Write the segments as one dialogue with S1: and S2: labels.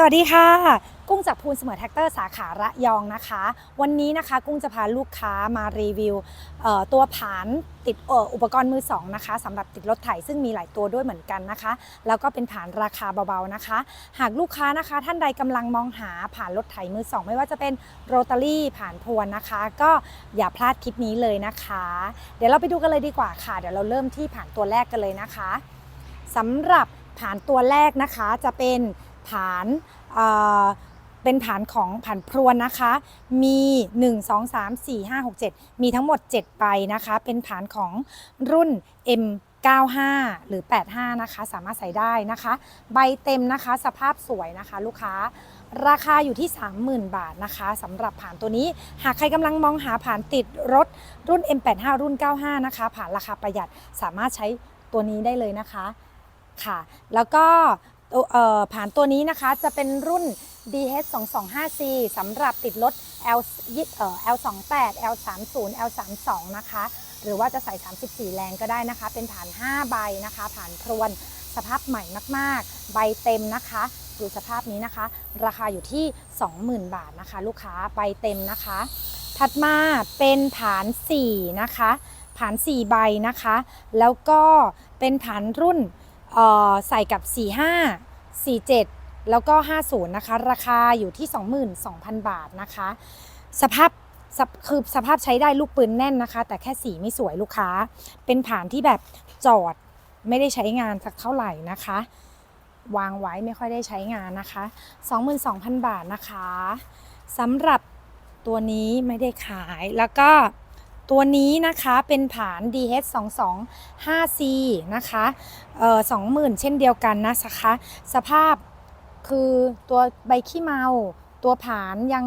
S1: สวัสดีค่ะ กุ้งจากพูนเสมอแท็กเตอร์สาขาระยองนะคะ วันนี้นะคะกุ้งจะพาลูกค้ามารีวิวตัวผานติดอุปกรณ์มือสองนะคะสำหรับติดรถไถซึ่งมีหลายตัวด้วยเหมือนกันนะคะ แล้วก็เป็นผานราคาเบาๆนะคะ หากลูกค้านะคะ ท่านใดกำลังมองหาผ่านรถไถมือสองไม่ว่าจะเป็นโรตารี่ผ่านพวนนะคะ ก็อย่าพลาดคลิปนี้เลยนะคะ เดี๋ยวเราไปดูกันเลยดีกว่าค่ะ เดี๋ยวเราเริ่มที่ผ่านตัวแรกกันเลยนะคะสำหรับผ่านตัวแรกนะคะจะเป็น ผานเเป็นผานของผานพรวนนะคะ มี 1 2 3 4 5 6 7 มีทั้งหมด 7 ใบนะคะ เป็นผานของรุ่น M95 หรือ 85 นะคะ สามารถใส่ได้นะคะ ใบเต็มนะคะ สภาพสวยนะคะ ลูกค้า ราคาอยู่ที่ 30,000 บาทนะคะสำหรับผ่านตัวนี้ หากใครกำลังมองหาผ่านติดรถรุ่น M85 รุ่น 95 นะคะ ผ่านราคาประหยัดสามารถใช้ตัวนี้ได้เลยนะคะค่ะ แล้วก็ ผ่านตัวนี้นะคะจะเป็นรุ่น DH225C สำหรับติดรถ L L28 L30 L32 นะคะ หรือว่าจะใส่ 34 แรงก็ได้นะคะ เป็นผาน 5 ใบนะคะผานพรวนสภาพใหม่มาก ๆ ใบเต็มนะคะ ดูสภาพนี้นะคะ ราคาอยู่ที่ 20,000 บาทนะคะ ลูกค้าใบเต็มนะคะ ถัดมาเป็นผาน 4 นะคะผาน 4 ใบนะคะ แล้วก็เป็นผานรุ่น ใส่กับ 45 47 แล้วก็ 50 นะคะ ราคาอยู่ที่ 22,000 บาทนะคะ สภาพสคือสภาพใช้ได้ลูกปืนแน่นนะคะ แต่แค่สีไม่สวยลูกค้า เป็นผ่านที่แบบจอดไม่ได้ใช้งานสักเท่าไหร่นะคะ วางไว้ไม่ค่อยได้ใช้งานนะคะ 22,000 บาทนะคะสำหรับตัวนี้ไม่ได้ขายแล้วก็ ตัวนี้นะคะเป็นผาน DH 2 2 5 C นะคะเอ่อ20,000 เช่นเดียวกันนะคะ สภาพคือตัวใบขี้เมา ตัวผานยัง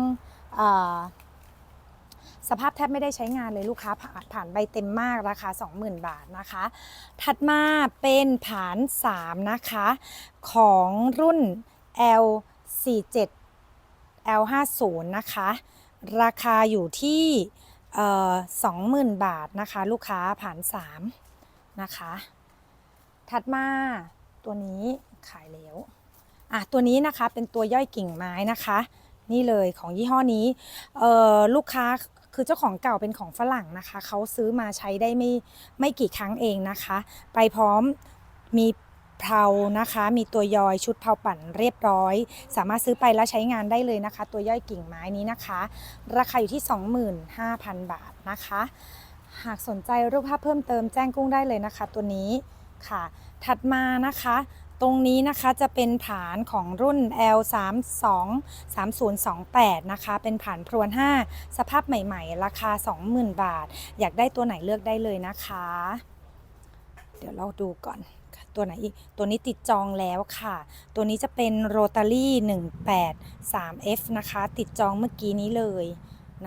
S1: สภาพแทบไม่ได้ใช้งานเลยลูกค้าผ่านผ่านใบเต็มมากราคา 20,000 บาทนะคะ ถัดมาเป็นผาน 3 นะคะ ของรุ่น L47 L50 นะคะ ราคาอยู่ที่ เอ่อ20,000บาทนะคะ ลูกค้าผ่าน3นะคะ ถัดมาตัวนี้ขายแล้วอะตัวนี้นะคะเป็นตัวย่อยกิ่งไม้นะคะ นี่เลยของยี่ห้อนี้ลูกค้าคือเจ้าของเก่าเป็นของฝรั่งนะคะ เขาซื้อมาใช้ได้ไม่ไม่กี่ครั้งเองนะคะ ไปพร้อมมี เพลานะคะ มีตัวยอยชุดเพลาปั่นเรียบร้อย สามารถซื้อไปแล้วใช้งานได้เลยนะคะ ตัวย่อยกิ่งไม้นี้นะคะ ราคาอยู่ที่ 25,000 บาทนะคะ หากสนใจรูปภาพเพิ่มเติมแจ้งกุ้งได้เลยนะคะ ตัวนี้ค่ะ ถัดมานะคะตรงนี้นะคะจะเป็นฐานของรุ่น L32 3028 นะคะเป็นผานพรวน 5 สภาพใหม่ ๆ ราคา 20,000 บาท อยากได้ตัวไหนเลือกได้เลยนะคะ เดี๋ยวเราดูก่อนตัวไหนอีก ตัวนี้ติดจองแล้วค่ะ ตัวนี้จะเป็นโรตารี่ 183F นะคะ ติดจองเมื่อกี้นี้เลย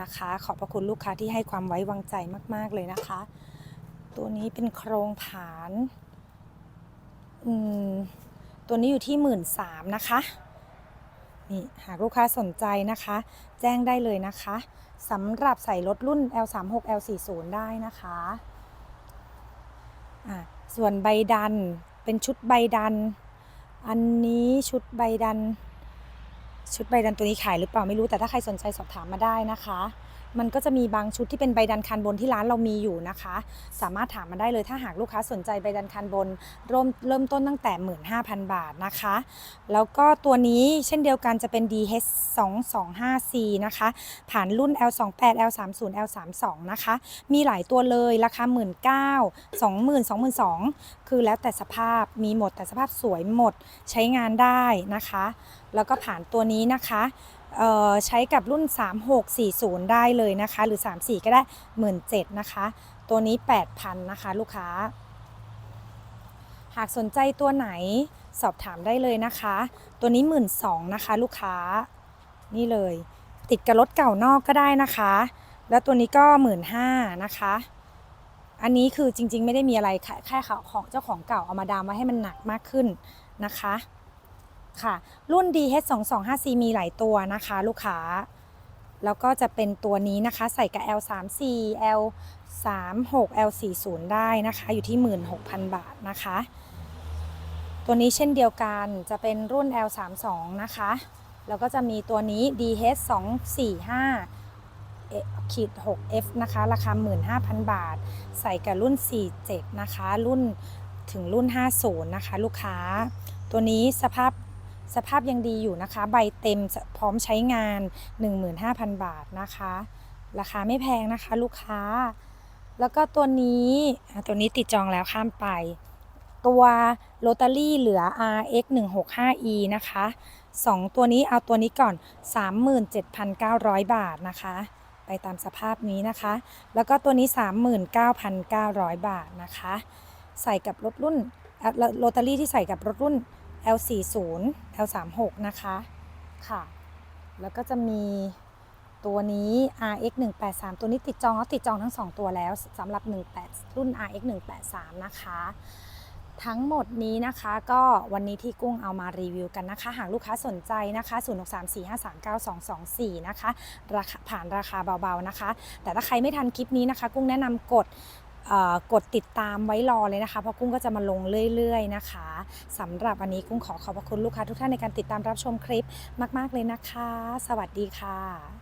S1: นะคะ ขอบพระคุณลูกค้าที่ให้ความไว้วางใจมาก ๆ เลยนะคะ ตัวนี้เป็นโครงผานตัวนี้อยู่ที่หมื่นสามนะคะนี่หากลูกค้าสนใจนะคะ แจ้งได้เลยนะคะสำหรับใส่รถรุ่น L36 L40 ได้นะคะ ส่วนใบดันเป็นชุดใบดัน อันนี้ชุดใบดัน ชุดใบดันตัวนี้ขายหรือเปล่าไม่รู้แต่ถ้าใครสนใจสอบถามมาได้นะคะ มันก็จะมีบางชุดที่เป็นใบดันคันบนที่ร้านเรามีอยู่นะคะ สามารถถามมาได้เลยถ้าหากลูกค้าสนใจใบดันคันบนเริ่มเริ่มต้นตั้งแต่ 15,000 บาทนะคะ แล้วก็ตัวนี้เช่นเดียวกันจะเป็น DH225C นะคะ ผ่านรุ่น L28 L30 L32 นะคะ มีหลายตัวเลยราคา 19,000 20,000 22,000คือแล้วแต่สภาพมีหมดแต่สภาพสวยหมดใช้งานได้นะคะ แล้วก็ผ่านตัวนี้นะคะ ใช้กับรุ่น 3640 ได้เลยนะคะ หรือ 34 ก็ได้ 17,000นะคะ ตัวนี้ 8,000 นะคะ ลูกค้า หากสนใจตัวไหนสอบถามได้เลยนะคะ ตัวนี้ 12,000นะคะ ลูกค้า นี่เลย ติดกับรถเก่านอกก็ได้นะคะ แล้วตัวนี้ก็ 15,000นะคะ อันนี้คือจริงๆ ไม่ได้มีอะไรแค่แค่ของเจ้าของเก่าเอามาดามไว้ให้มันหนักมากขึ้นนะคะ ค่ะ รุ่น DH225C มีหลายตัวนะคะ ลูกค้า แล้วก็จะเป็นตัวนี้นะคะ ใส่กับ L34 L36 L40 ได้นะคะ อยู่ที่ 16,000 บาทนะคะ ตัวนี้เช่นเดียวกันจะเป็นรุ่น L32 นะคะ แล้วก็จะมีตัวนี้ DH 245ขีด 6F นะคะ ราคา 15,000 บาท ใส่กับรุ่น 47 นะคะ รุ่นถึงรุ่น 50 นะคะ ลูกค้า ตัวนี้สภาพ สภาพยังดีอยู่นะคะ ใบเต็มพร้อมใช้งาน 15,000 บาทนะคะ ราคาไม่แพงนะคะลูกค้า แล้วก็ตัวนี้ตัวนี้ติดจองแล้วข้ามไป ตัวโรตารี่เหลือ RX 165E นะคะ 2 ตัวนี้เอาตัวนี้ก่อน 37,900 บาทนะคะ ไปตามสภาพนี้นะคะ แล้วก็ตัวนี้ 39,900 บาทนะคะ ใส่กับรถรุ่นโรตารี่ที่ใส่กับรถรุ่น L40 L36 นะคะค่ะ แล้วก็จะมีตัวนี้ RX 183 ตัวนี้ติดจองแล้วติดจองทั้ง 2 ตัวแล้วสำหรับ 18 รุ่น RX 183 นะคะ ทั้งหมดนี้นะคะก็วันนี้ที่กุ้งเอามารีวิวกันนะคะ หากลูกค้าสนใจนะคะ0634539224 นะคะราคาผ่านราคาเบาๆนะคะ แต่ถ้าใครไม่ทันคลิปนี้นะคะ กุ้งแนะนำกด กดติดตามไว้รอเลยนะคะ เพราะกุ้งก็จะมาลงเรื่อย ๆ นะคะสำหรับวันนี้กุ้งขอขอบพระคุณลูกค้าทุกท่านในการติดตามรับชมคลิปมาก ๆ เลยนะคะ สวัสดีค่ะ